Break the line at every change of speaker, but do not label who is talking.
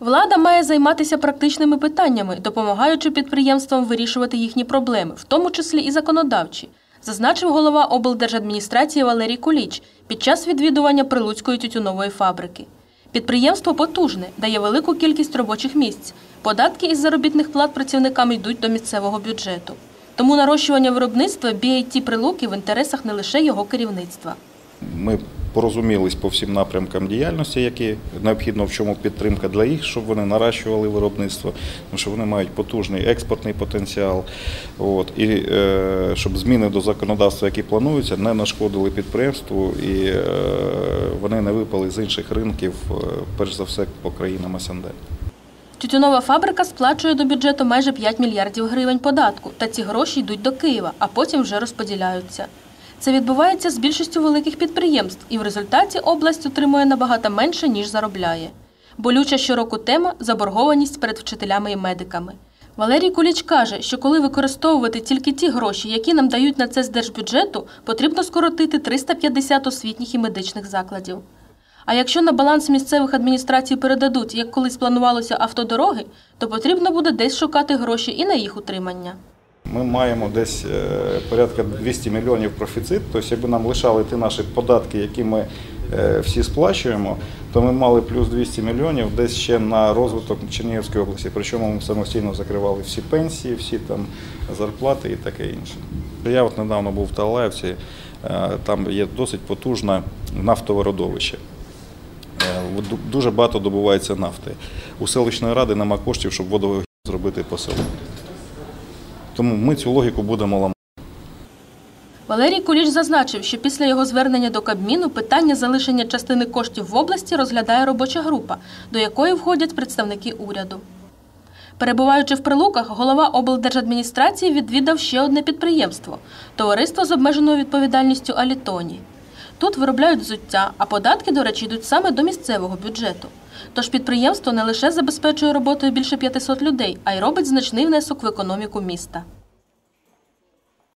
Влада має займатися практичними питаннями, допомагаючи підприємствам вирішувати їхні проблеми, в тому числі і законодавчі, зазначив голова облдержадміністрації Валерій Куліч під час відвідування Прилуцької тютюнової фабрики. Підприємство потужне, дає велику кількість робочих місць. Податки із заробітних плат працівникам йдуть до місцевого бюджету. Тому нарощування виробництва BIT Прилуки в інтересах не лише його керівництва.
Ми порозумілись по всім напрямкам діяльності, які необхідно в чому підтримка для їх, щоб вони наращували виробництво, тому що вони мають потужний експортний потенціал. От, і е, щоб зміни до законодавства, які плануються, не нашкодили підприємству і е, вони не випали з інших ринків, е, перш за все по країнам СНД.
Тютюнова фабрика сплачує до бюджету майже 5 мільярдів гривень податку, та ці гроші йдуть до Києва, а потім вже розподіляються. Це відбувається з більшістю великих підприємств, і в результаті область отримує набагато менше, ніж заробляє. Болюча щороку тема заборгованість перед вчителями і медиками. Валерій Куліч каже, що коли використовувати тільки ті гроші, які нам дають на це з держбюджету, потрібно скоротити 350 освітніх і медичних закладів. А якщо на баланс місцевих адміністрацій передадуть, як колись планувалося автодороги, то потрібно буде десь шукати гроші і на їх утримання.
Ми маємо десь е, порядка 200 мільйонів профіцит. Тобто, якби нам лишали ті наші податки, які ми е, всі сплачуємо, то ми мали плюс 200 мільйонів десь ще на розвиток Чернігівської області. Причому ми самостійно закривали всі пенсії, всі там зарплати і таке інше. Я от недавно був в Талаївці, е, там є досить потужне нафтове родовище. Дуже багато добувається нафти. У селищної ради нема коштів, щоб водовий зробити по. Тому ми цю логіку будемо ламати.
Валерій Куліч зазначив, що після його звернення до Кабміну питання залишення частини коштів в області розглядає робоча група, до якої входять представники уряду. Перебуваючи в Прилуках, голова облдержадміністрації відвідав ще одне підприємство товариство з обмеженою відповідальністю Алітоні. Тут виробляють взуття, а податки, до речі, йдуть саме до місцевого бюджету. Тож підприємство не лише забезпечує роботою більше 500 людей, а й робить значний внесок в економіку міста.